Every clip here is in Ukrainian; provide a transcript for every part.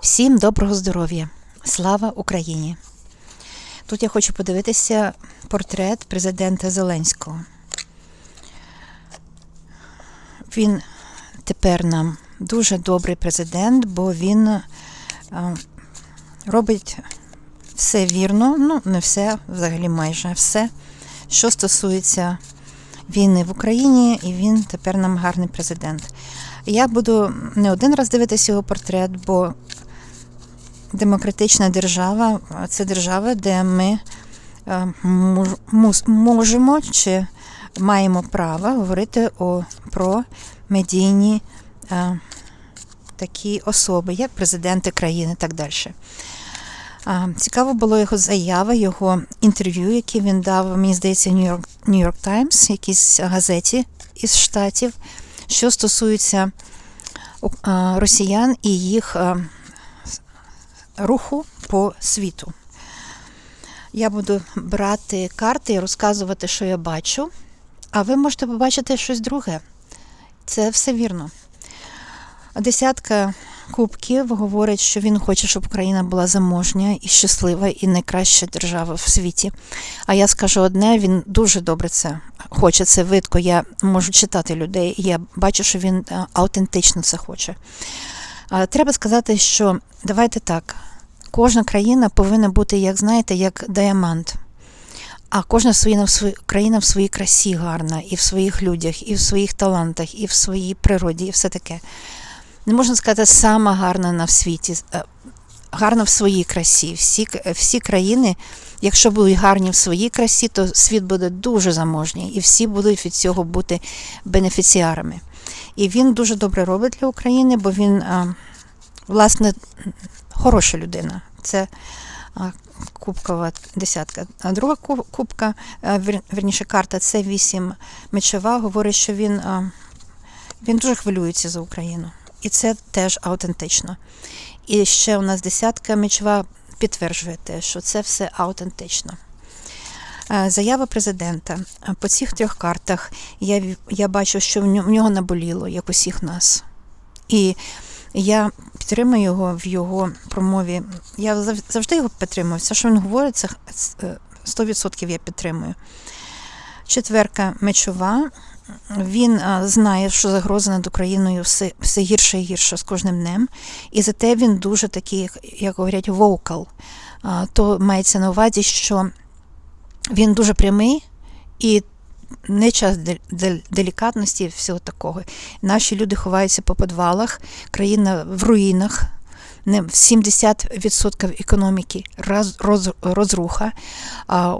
Всім доброго здоров'я! Слава Україні! Тут я хочу подивитися портрет президента Зеленського. Він тепер нам дуже добрий президент, бо він е, робить все вірно, ну не все, взагалі майже все, що стосується війни в Україні, і він тепер нам гарний президент. Я буду не один раз дивитися його портрет, бо демократична держава це держава, де ми е, можемо чи маємо право говорити про медійні е, такі особи, як президенти країни і так далі. А, Цікаво було його заява, його інтерв'ю, яке він дав, мені здається, York Times, якійсь газеті із Штатів, що стосується росіян і їх руху по світу. Я буду брати карти і розказувати, що я бачу, а ви можете побачити щось друге. Це все вірно. Десятка кубків говорить, що він хоче, щоб Україна була заможня і щаслива, і найкраща держава в світі. А я скажу одне: він дуже добре це хоче. Це видко. Я можу читати людей, я бачу, що він е, автентично це хоче. Треба сказати, що давайте так. Кожна країна повинна бути, як знаєте, як діамант. А кожна країна в своїй красі гарна, і в своїх людях, і в своїх талантах, і в своїй природі, і все таке. Не можна сказати, сама гарна на світі, е, гарна в своїй красі. Всі, всі країни, якщо будуть гарні в своїй красі, то світ буде дуже заможній, і всі будуть від цього бути бенефіціарами. І він дуже добре робить для України, бо він, е, власне, хороша людина. Це кубкова десятка. А друга кубка, е, вірніше карта, це вісім мечова, говорить, що він, він дуже хвилюється за Україну. І це теж автентично. І ще у нас десятка мечова підтверджує те, що це все автентично. Е, Заява президента. Е, По цих трьох картах я, я бачу, що в нього наболіло, як усіх нас. І я підтримую його в його промові. Я завжди його підтримую. Все, що він говорить, це е, 100% я підтримую. Четверка мечова. Він знає, що загроза над Україною все, все гірше і гірше з кожним днем. І зате він дуже такий, як- говорять. А, То мається на увазі, що він дуже прямий і не час делікатності і всього такого. Наші люди ховаються по підвалах, країна в руїнах. 70% економіки роз, роз, розруха.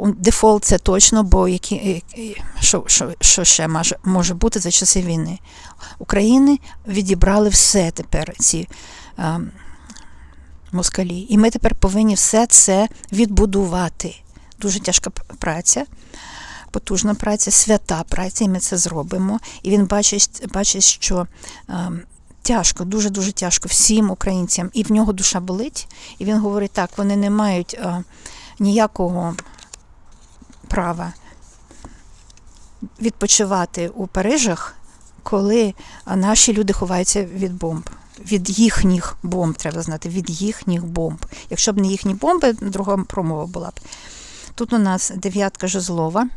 Дефолт це точно, бо які, які- що, що, що ще може, може бути за часи війни? України відібрали все тепер ці а, москалі. І ми тепер повинні все це відбудувати. Дуже тяжка праця, потужна праця, свята праця, і ми це зробимо. І він бачить, бачить що а, тяжко, дуже-дуже тяжко всім українцям. І в нього душа болить. І він говорить, так, вони не мають а, ніякого права відпочивати у Парижах, коли наші люди ховаються від бомб. Від їхніх бомб, треба знати, від їхніх бомб. Якщо б не їхні бомби, друга промова була б. Тут у нас дев'ятка жезлова.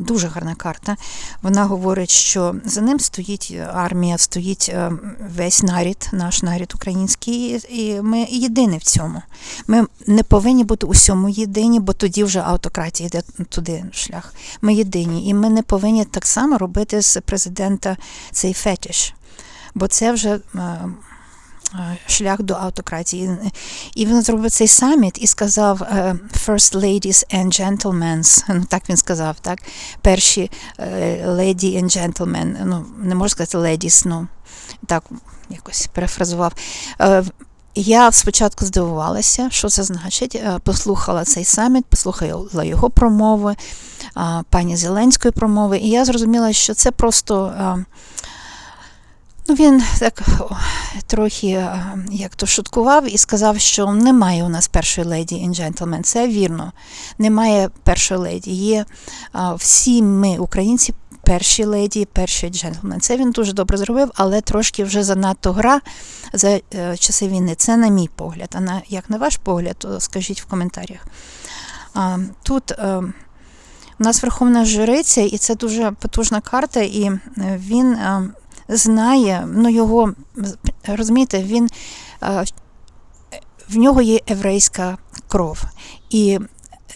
Дуже гарна карта. Вона говорить, що за ним стоїть армія, стоїть е, весь нарід, наш нарід український, і ми єдині в цьому. Ми не повинні бути усьому єдині, бо тоді вже автократія йде туди шлях. Ми єдині, і ми не повинні так само робити з президента цей фетиш, бо це вже. Шлях до автократії. І він зробив цей саміт і сказав е, First ladies and gentlemen. Ну, так він сказав, так? Перші lady and gentlemen. Ну, не можу сказати ladies, ну так якось перефразував. Е, Я спочатку здивувалася, що це значить. Е, Послухала цей саміт, послухала його промови, пані Зеленської промови, і я зрозуміла, що це просто. Е, Ну, він так трохи е, як то шуткував і сказав, що немає у нас першої леді і джентльмен. Це вірно. Немає першої леді. Є а, всі ми, українці, перші леді, перші джентльмен. Це він дуже добре зробив, але трошки вже занадто гра за е, часи війни. Це на мій погляд. А на як на ваш погляд, то скажіть в коментарях. Тут е, у нас верховна жриця, і це дуже потужна карта, і е, він е, знає, ну його розумієте, він в нього є єврейська кров. І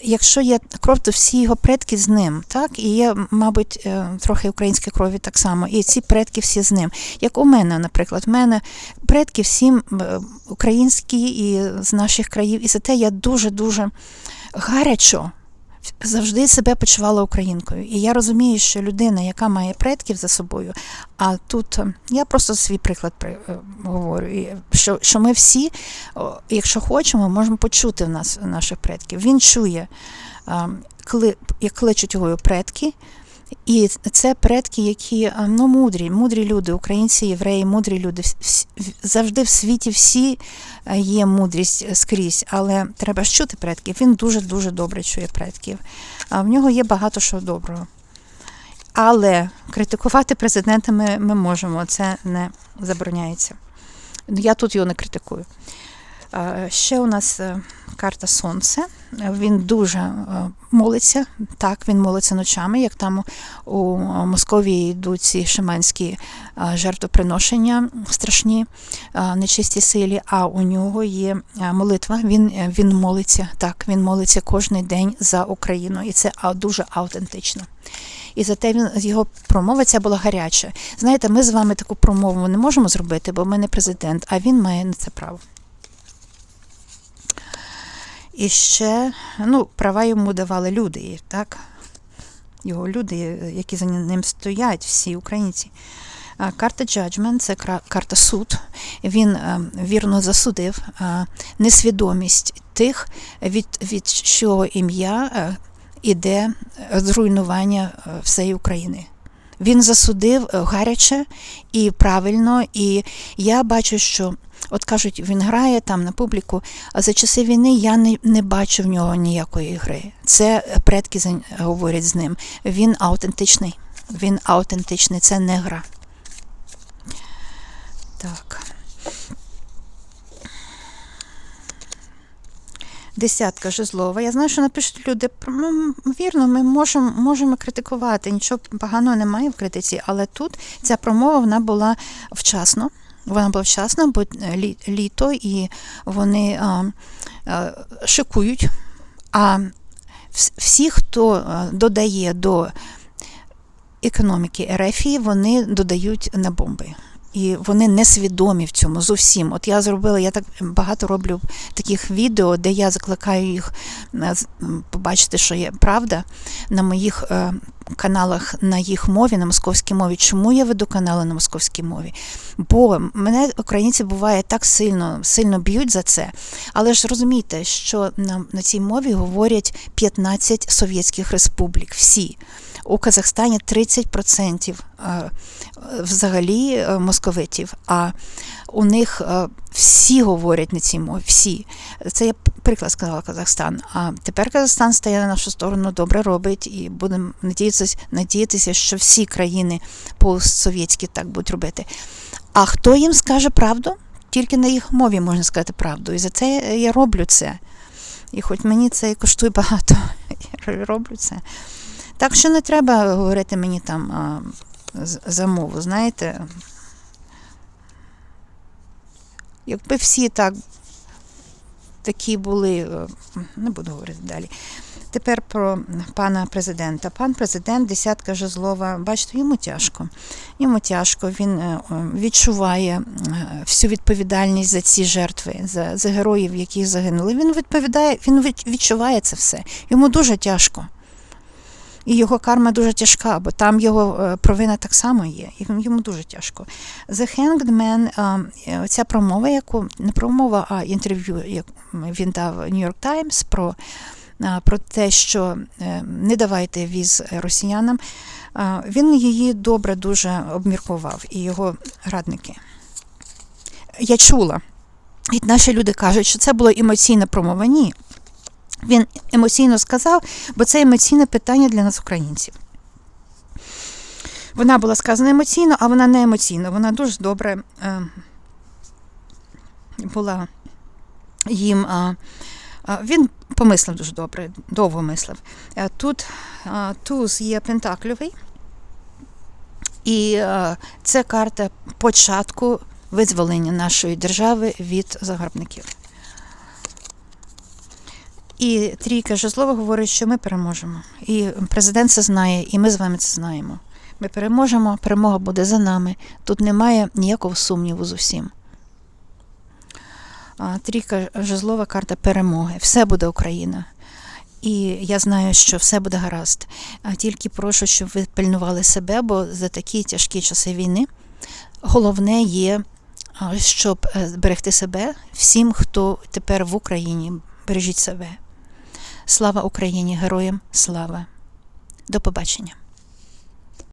якщо є кров, то всі його предки з ним, так? І є, мабуть, е, трохи української крові так само. І ці предки всі з ним. Як у мене, наприклад, в мене предки всі е, українські і з наших країв. І за те я дуже-дуже гарячо завжди себе почувала українкою. І я розумію, що людина, яка має предків за собою, а тут е, я просто свій приклад при, е, говорю, що, що ми всі, якщо хочемо, можемо почути в нас наших предків. Він чує, е, як кличуть його предки. І це предки, які е, ну, мудрі, мудрі люди, українці, євреї, мудрі люди. Завжди в світі всі е, є мудрість скрізь, але треба ж чути предків. Він дуже-дуже добре чує предків. А в нього є багато що доброго. Але критикувати президента ми, ми можемо, це не забороняється. Я тут його не критикую. Е, Ще у нас е, карта Сонце. Він дуже е, молиться. Так, він молиться ночами, як там у Московії йдуть ці шаманські е, жертвоприношення страшні е, нечистій силі, а у нього є е, молитва. Він, е, він молиться. Так, він молиться кожен день за Україну, і це дуже автентично. І зате він його промова ця була гаряча. Знаєте, ми з вами таку промову не можемо зробити, бо ми не президент, а він має на це право. І ще ну, права йому давали люди, так? Його люди, які за ним стоять, всі українці. Карта Judgment – це карта суд. Він е, вірно засудив е, несвідомість тих, від, від чого ім'я е, іде зруйнування всієї України. Він засудив е, гаряче і правильно, і я бачу, що от кажуть, він грає там на публіку, а за часи війни я не, не бачу в нього ніякої гри. Це предки говорять з ним. Він аутентичний. Він аутентичний, це не гра. Так. Десятка жезлова. Я знаю, що напишуть люди. Вірно, ми можемо, можемо критикувати. Нічого поганого немає в критиці, але тут ця промова вона була вчасно. Вона була вчасно, бо лі, літо, і вони а, а, шикують. А всі, хто додає до економіки РФ, вони додають на бомби. І вони несвідомі в цьому зовсім. От я зробила, я так багато роблю таких відео, де я закликаю їх е, побачити, що є правда на моїх е, каналах на їх мові, на московській мові. Чому я веду канали на московській мові? Бо мене українці буває так сильно, сильно б'ють за це. Але ж розумійте, що на, на цій мові говорять 15 совєтських республік. Всі. У Казахстані 30% е, взагалі е, московитів, а у них е, всі говорять на цій мові, всі. Це я приклад сказала Казахстан. А тепер Казахстан стає на нашу сторону, добре робить, і будемо надіятися, надіятися, що всі країни постсовєтські так будуть робити. А хто їм скаже правду? Тільки на їх мові можна сказати правду. І за це я роблю це. І хоч мені це і коштує багато, я роблю це. Так що не треба говорити мені там а, за мову, знаєте. Якби всі так такі були, е, не буду говорити далі. Тепер про пана президента. Пан президент, десятка жезлова, бачите, йому тяжко. Йому тяжко, він е, е, відчуває всю відповідальність за ці жертви, за, за героїв, які загинули. Він відповідає, він відчуває це все. Йому дуже тяжко. І його карма дуже тяжка, бо там його е, провина так само є. І йому дуже тяжко. The Hanged Man, е, ця промова, яку не промова, а інтерв'ю, як він дав New York Times про, е, про те, що е, не давайте віз росіянам. е, Він її добре дуже обміркував, і його радники. Я чула. І наші люди кажуть, що це було емоційна промова. Ні. Він емоційно сказав, бо це емоційне питання для нас, українців. вона була сказана емоційно, а вона не емоційно. Вона дуже добре е, була їм. А, а, він помислив дуже добре, довго мислив. Е, Тут туз є пентакльовий, і е, це карта початку визволення нашої держави від загарбників. І трійка жезлова говорить, що ми переможемо. І президент це знає, і ми з вами це знаємо. Ми переможемо, перемога буде за нами. Тут немає ніякого сумніву з усім. Трійка жезлова карта перемоги. Все буде Україна. І я знаю, що все буде гаразд. А тільки прошу, щоб ви пильнували себе, бо за такі тяжкі часи війни головне є, щоб е, зберегти себе всім, хто тепер в Україні. Бережіть себе. Слава Україні, героям слава. До побачення.